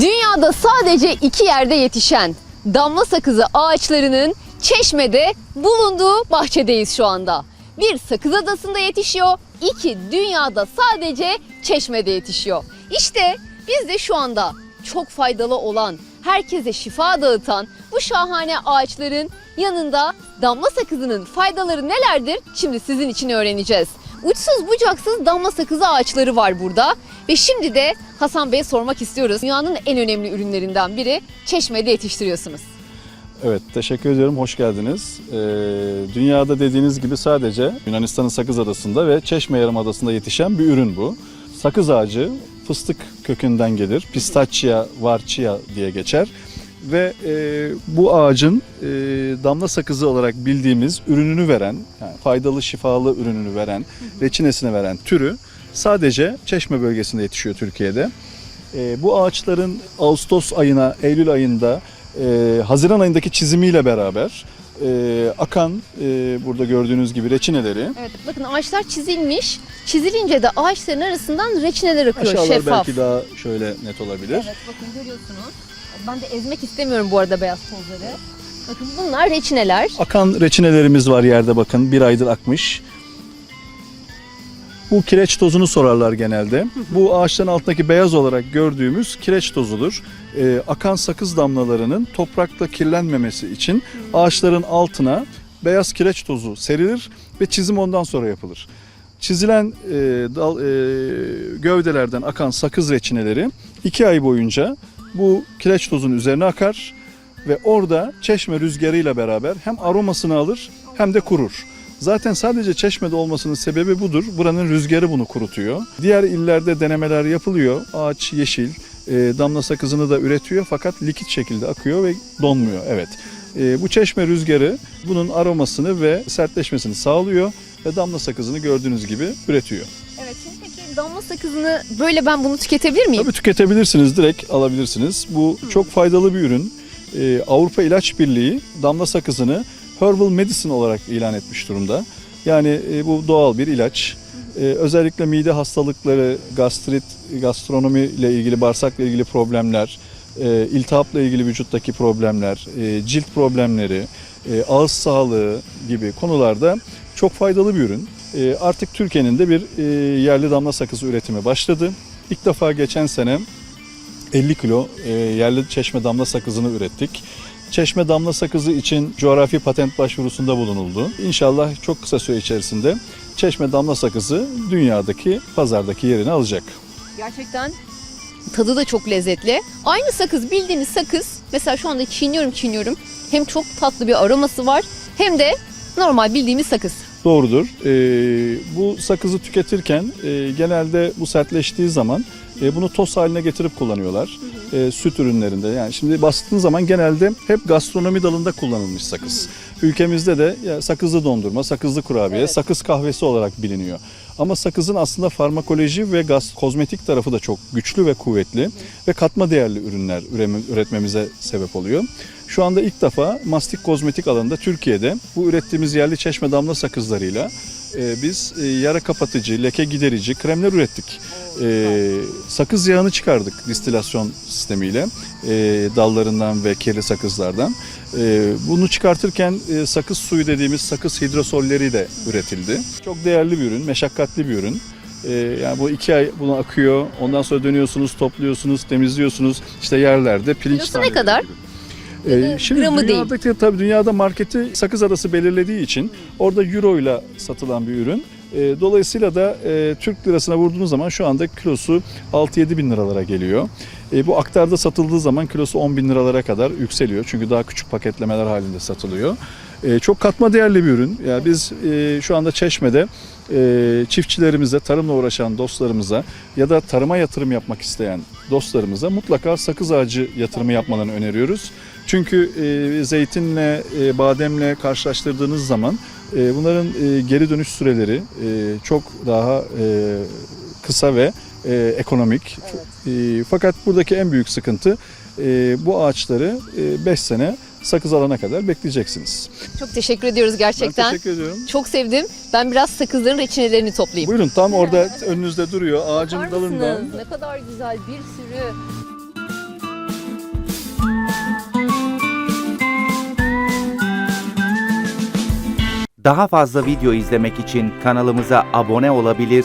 Dünyada sadece iki yerde yetişen damla sakızı ağaçlarının Çeşme'de bulunduğu bahçedeyiz şu anda. Bir sakız adasında yetişiyor, iki dünyada sadece Çeşme'de yetişiyor. İşte biz de şu anda çok faydalı olan, herkese şifa dağıtan bu şahane ağaçların yanında damla sakızının faydaları nelerdir? Şimdi sizin için öğreneceğiz. Uçsuz bucaksız damla sakızı ağaçları var burada. Ve şimdi de Hasan Bey'e sormak istiyoruz. Dünyanın en önemli ürünlerinden biri Çeşme'de yetiştiriyorsunuz. Evet, teşekkür ediyorum. Hoş geldiniz. Ee, dünyada dediğiniz gibi sadece Yunanistan'ın Sakız Adası'nda ve Çeşme Yarımadası'nda yetişen bir ürün bu. Sakız ağacı fıstık kökünden gelir. Pistachia varchia diye geçer. Ve e, bu ağacın e, damla sakızı olarak bildiğimiz ürününü veren, yani faydalı şifalı ürününü veren, reçinesini veren türü sadece Çeşme bölgesinde yetişiyor Türkiye'de. E, bu ağaçların Ağustos ayına, Eylül ayında, e, Haziran ayındaki çizimiyle beraber e, akan e, burada gördüğünüz gibi reçineleri Evet bakın ağaçlar çizilmiş. Çizilince de ağaçların arasından reçineler akıyor aşağılar şeffaf. belki daha şöyle net olabilir. Evet bakın görüyorsunuz. Ben de ezmek istemiyorum bu arada beyaz tozları. Bakın bunlar reçineler. Akan reçinelerimiz var yerde bakın bir aydır akmış. Bu kireç tozunu sorarlar genelde. Bu ağaçların altındaki beyaz olarak gördüğümüz kireç tozudur. Ee, akan sakız damlalarının toprakla kirlenmemesi için ağaçların altına beyaz kireç tozu serilir ve çizim ondan sonra yapılır. Çizilen e, dal, e, gövdelerden akan sakız reçineleri iki ay boyunca bu kireç tozun üzerine akar ve orada çeşme rüzgarıyla beraber hem aromasını alır hem de kurur. Zaten sadece çeşmede olmasının sebebi budur. Buranın rüzgarı bunu kurutuyor. Diğer illerde denemeler yapılıyor. Ağaç yeşil, e, damla sakızını da üretiyor fakat likit şekilde akıyor ve donmuyor. Evet. E, bu çeşme rüzgarı bunun aromasını ve sertleşmesini sağlıyor ve damla sakızını gördüğünüz gibi üretiyor. Sakızını böyle ben bunu tüketebilir miyim? Tabii tüketebilirsiniz, direkt alabilirsiniz. Bu çok faydalı bir ürün. Ee, Avrupa İlaç Birliği damla sakızını herbal medicine olarak ilan etmiş durumda. Yani e, bu doğal bir ilaç. Ee, özellikle mide hastalıkları, gastrit, gastronomi ile ilgili, bağırsakla ilgili problemler, e, iltihapla ilgili vücuttaki problemler, e, cilt problemleri, e, ağız sağlığı gibi konularda çok faydalı bir ürün. E, artık Türkiye'nin de bir e, yerli damla sakızı üretimi başladı. İlk defa geçen sene 50 kilo e, yerli çeşme damla sakızını ürettik. Çeşme damla sakızı için coğrafi patent başvurusunda bulunuldu. İnşallah çok kısa süre içerisinde çeşme damla sakızı dünyadaki pazardaki yerini alacak. Gerçekten tadı da çok lezzetli. Aynı sakız bildiğiniz sakız. Mesela şu anda çiğniyorum çiğniyorum. Hem çok tatlı bir aroması var hem de normal bildiğimiz sakız. Doğrudur. Ee, bu sakızı tüketirken e, genelde bu sertleştiği zaman e, bunu toz haline getirip kullanıyorlar. E, süt ürünlerinde. Yani şimdi bastığın zaman genelde hep gastronomi dalında kullanılmış sakız. Ülkemizde de ya, sakızlı dondurma, sakızlı kurabiye, Evet. sakız kahvesi olarak biliniyor. Ama sakızın aslında farmakoloji ve gaz, kozmetik tarafı da çok güçlü ve kuvvetli ve katma değerli ürünler üretmemize sebep oluyor. Şu anda ilk defa mastik kozmetik alanında Türkiye'de bu ürettiğimiz yerli çeşme damla sakızlarıyla e, biz e, yara kapatıcı, leke giderici kremler ürettik. E, sakız yağını çıkardık distilasyon sistemiyle e, dallarından ve kirli sakızlardan. E, bunu çıkartırken e, sakız suyu dediğimiz sakız hidrosolleri de üretildi. Çok değerli bir ürün, meşakkatli bir ürün. E, yani bu iki ay bunu akıyor. Ondan sonra dönüyorsunuz, topluyorsunuz, temizliyorsunuz. İşte yerlerde pirinç Kilosu ne kadar? gibi. Ee, şimdi gramı değil. dünyadaki tabii dünyada marketi sakız arası belirlediği için orada euro ile satılan bir ürün. Ee, dolayısıyla da e, Türk lirasına vurduğunuz zaman şu anda kilosu 6-7 bin liralara geliyor. E, bu aktarda satıldığı zaman kilosu 10 bin liralara kadar yükseliyor. Çünkü daha küçük paketlemeler halinde satılıyor. E, çok katma değerli bir ürün. Yani biz e, şu anda Çeşme'de e, çiftçilerimize, tarımla uğraşan dostlarımıza ya da tarıma yatırım yapmak isteyen dostlarımıza mutlaka sakız ağacı yatırımı yapmalarını öneriyoruz. Çünkü e, zeytinle, e, bademle karşılaştırdığınız zaman e, bunların e, geri dönüş süreleri e, çok daha e, kısa ve e, ekonomik. Evet. E, fakat buradaki en büyük sıkıntı e, bu ağaçları 5 e, sene sakız alana kadar bekleyeceksiniz. Çok teşekkür ediyoruz gerçekten. Ben teşekkür ediyorum. Çok sevdim. Ben biraz sakızların reçinelerini toplayayım. Buyurun tam orada önünüzde duruyor ağacın Yapar dalından. Mısınız? Ne kadar güzel bir sürü. Daha fazla video izlemek için kanalımıza abone olabilir